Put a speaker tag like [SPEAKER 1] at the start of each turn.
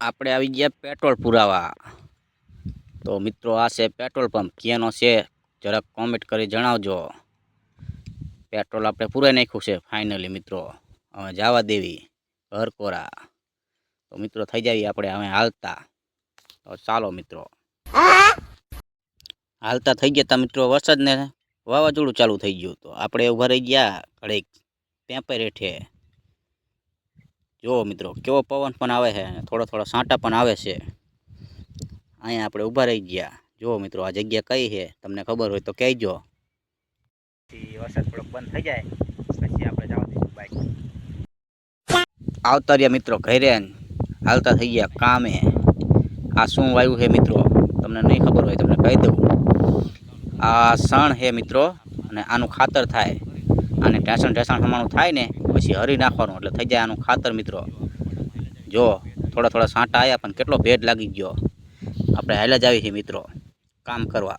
[SPEAKER 1] આપણે આવી ગયા પેટ્રોલ પુરાવા. તો મિત્રો, આ છે પેટ્રોલ પંપ. ક્યાંનો છે, જરાક કોમેન્ટ કરી જણાવજો. પેટ્રોલ આપણે પૂરાઈ નાખ્યું છે ફાઇનલી મિત્રો. હવે જવા દેવી ઘરકોરા તો મિત્રો, થઈ જાય આપણે હવે હાલતા. તો ચાલો, મિત્રો. હાલતા થઈ ગયા હતા મિત્રો. વરસાદને વાવાઝોડું ચાલુ થઈ ગયું તો આપણે ઊભા રહી ગયા, ઘડીક. પર રેઠે. જુઓ મિત્રો કેવો પવન પણ આવે છે થોડા થોડો સાંટા પણ આવે છે. અહીંયા આપણે ઊભા રહી ગયા. જુઓ મિત્રો આ જગ્યા કઈ છે? તમને ખબર હોય તો કહેજો. વરસાદ થોડોક બંધ થઈ જાય પછી આપણે જવા દઈશું આવતા રહ્યા મિત્રો ઘરે હાલતા થઈ ગયા કામે. આ શું વાયુ છે મિત્રો? તમને નહીં ખબર હોય તમને કહી દઉં. આ સણ છે મિત્રો અને આનું ખાતર થાય. અને ટેસણ ટેસણ પ્રમાણું થાય ને, પછી હરી નાખવાનું. એટલે થઈ જાય આનું ખાતર મિત્રો. જો, થોડા થોડા સાંટા આવ્યા પણ કેટલો ભેદ લાગી ગયો. આપણે હાલ્યા જ આવી છીએ મિત્રો. કામ કરવા.